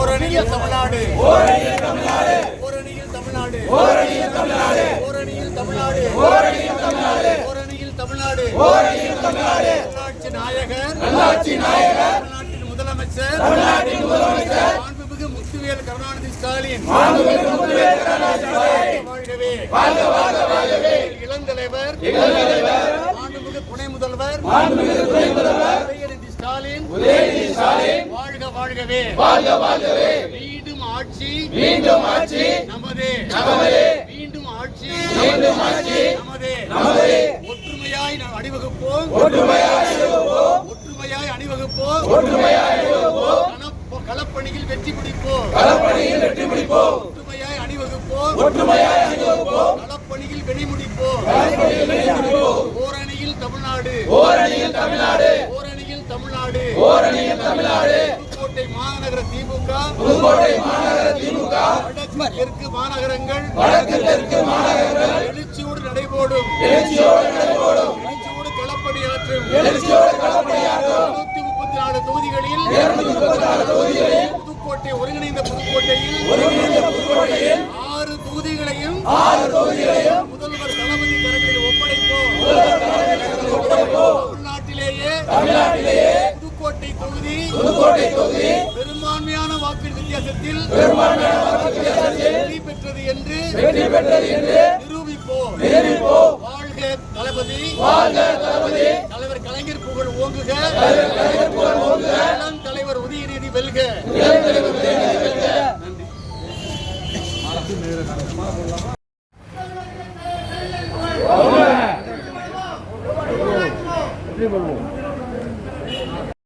ஓரணியில் தமிழ்நாடு. ஓரணியில் தமிழ்நாடு. ஓரணியில் தமிழ்நாடு. ஓரணியில் தமிழ்நாடு. ஓரணியில் தமிழ்நாடு. ஓரணியில் தமிழ்நாடு. ஓரணியில் தமிழ்நாடு. ஓரணியில் தமிழ்நாடு. நல்லாட்சி நாயகர். நல்லாட்சி நாயகர். தமிழ்நாட்டின் முதலமைச்சர். தமிழ்நாட்டின் முதலமைச்சர். மாண்புமிகு முத்துவேல் கருணாநிதி ஸ்டாலின். மாண்புமிகு முத்துவேல் கருணாநிதி ஸ்டாலின். வாழ்கவே. வாழ்க வாழ்க வாழ்கவே. இளந்தலைவர் இளந்தலைவர் மாண்புமிகு துணை முதல்வர். மாண்புமிகு துணை முதல்வர். உதயநிதி ஸ்டாலின். வாழ்கவே. வாழ்க வாழ்கவே. மீண்டும் ஆட்சி. மீண்டும் ஆட்சி. நமது. நமது. மீண்டும் ஆட்சி. மீண்டும் ஆட்சி. நமது. நமது. ஒற்றுமையாய் நாம் அணிவகுப்போம். ஒற்றுமையாய் அணிவகுப்போம். ஒற்றுமையாய் அணிவகுப்போம். ஒற்றுமையாய் அணிவகுப்போம். களப்பணியில் வெற்றி பிடிப்போம். களப்பணியில் வெற்றி பிடிப்போம். ஒற்றுமையாய் அணிவகுப்போம். ஒற்றுமையாய் அணிவகுப்போம். களப்பணியில் வெடி முடிப்போம். களப்பணியில் வெடி முடிப்போம். ஓரணியில் தமிழ்நாடு. ஓரணியில் தமிழ்நாடு. ஓரணியில் தமிழ்நாடு. ஓரணியில் தமிழ்நாடு புதுக்கோட்டை மாநகர திமுக புதுக்கோட்டை மாநகர திமுக வடக்கு தெற்கு மாநகரங்கள் வடக்கு தெற்கு மாநகரங்கள் எழுச்சியோடு நடைபோடும். எழுச்சியோடு நடைபோடும். எழுச்சியோடு களப்பணியாற்றும் எழுச்சியோடு களப்பணியாற்றும் நூத்தி முப்பத்தி நாலு தொகுதிகளில் முப்பத்தி நாலு தொகுதிகளில் புதுக்கோட்டை ஒருங்கிணைந்த புதுக்கோட்டையில் ஒருங்கிணைந்த புதுக்கோட்டையில் ஆறு தொகுதிகளையும் ஆறு தொகுதிகளையும் முதல்வர் தளபதி கரங்களில் ஒப்படைப்போம். தமிழ்நாட்டிலேயே தமிழ்நாட்டிலேயே புதுக்கோட்டை தொகுதி புதுக்கோட்டை தொகுதி பெரும்பான்மையான வாக்கு வித்தியாசத்தில் பெரும்பான்மையான வெற்றி பெற்றது என்று வெற்றி பெற்றது என்று நிரூபிப்போம். வாழ்க தளபதி. தளபதி. தலைவர் கலைஞர் புகழ் ஓங்குக. தலைவர் கலைஞர் தலைவர் உதயநிதி வெல்க. இளம் தலைவர் உதயநிதி வெல்க.